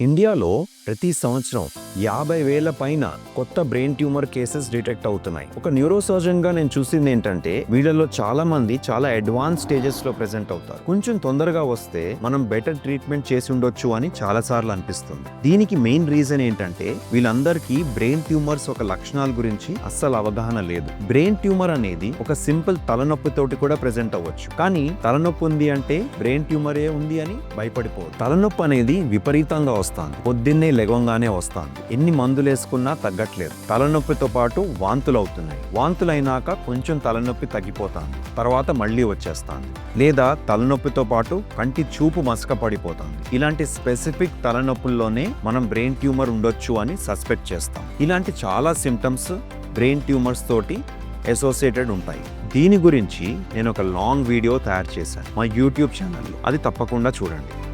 ఇండియాలో ప్రతి సంవత్సరం యాభై వేల పైన కొత్త బ్రెయిన్ ట్యూమర్ కేసెస్ డిటెక్ట్ అవుతున్నాయి. ఒక న్యూరో సర్జన్గా నేను చూసింది ఏంటంటే వీళ్ళలో చాలా మంది చాలా అడ్వాన్స్ స్టేజెస్లో ప్రెసెంట్ అవుతారు. కొంచెం తొందరగా వస్తే మనం బెటర్ ట్రీట్మెంట్ చేసి ఉండొచ్చు అని చాలా సార్లు అనిపిస్తుంది. దీనికి మెయిన్ రీజన్ ఏంటంటే వీళ్ళందరికీ బ్రెయిన్ ట్యూమర్స్ ఒక లక్షణాల గురించి అస్సలు అవగాహన లేదు. బ్రెయిన్ ట్యూమర్ అనేది ఒక సింపుల్ తలనొప్పితోటి కూడా ప్రెసెంట్ అవ్వచ్చు. కానీ తలనొప్పి ఉంది అంటే బ్రెయిన్ ట్యూమరే ఉంది అని భయపడిపోదు తలనొప్పి అనేది విపరీతంగా వస్తుంది. పొద్దున్నే లెగంగానే వస్తుంది. ఎన్ని మందులు వేసుకున్నా తగ్గట్లేదు. తలనొప్పితో పాటు వాంతులు అవుతున్నాయి వాంతులు అయినాక కొంచెం తలనొప్పి తగ్గిపోతాను తర్వాత మళ్ళీ వచ్చేస్తాను లేదా తలనొప్పితో పాటు కంటి చూపు మసక పడిపోతాను ఇలాంటి స్పెసిఫిక్ తలనొప్పుల్లోనే మనం బ్రెయిన్ ట్యూమర్ ఉండొచ్చు అని సస్పెక్ట్ చేస్తాం. ఇలాంటి చాలా సిమ్టమ్స్ బ్రెయిన్ ట్యూమర్స్ తోటి అసోసియేటెడ్ ఉంటాయి. దీని గురించి నేను ఒక లాంగ్ వీడియో తయారు చేశాను. మా యూట్యూబ్ ఛానల్లో. అది తప్పకుండా చూడండి.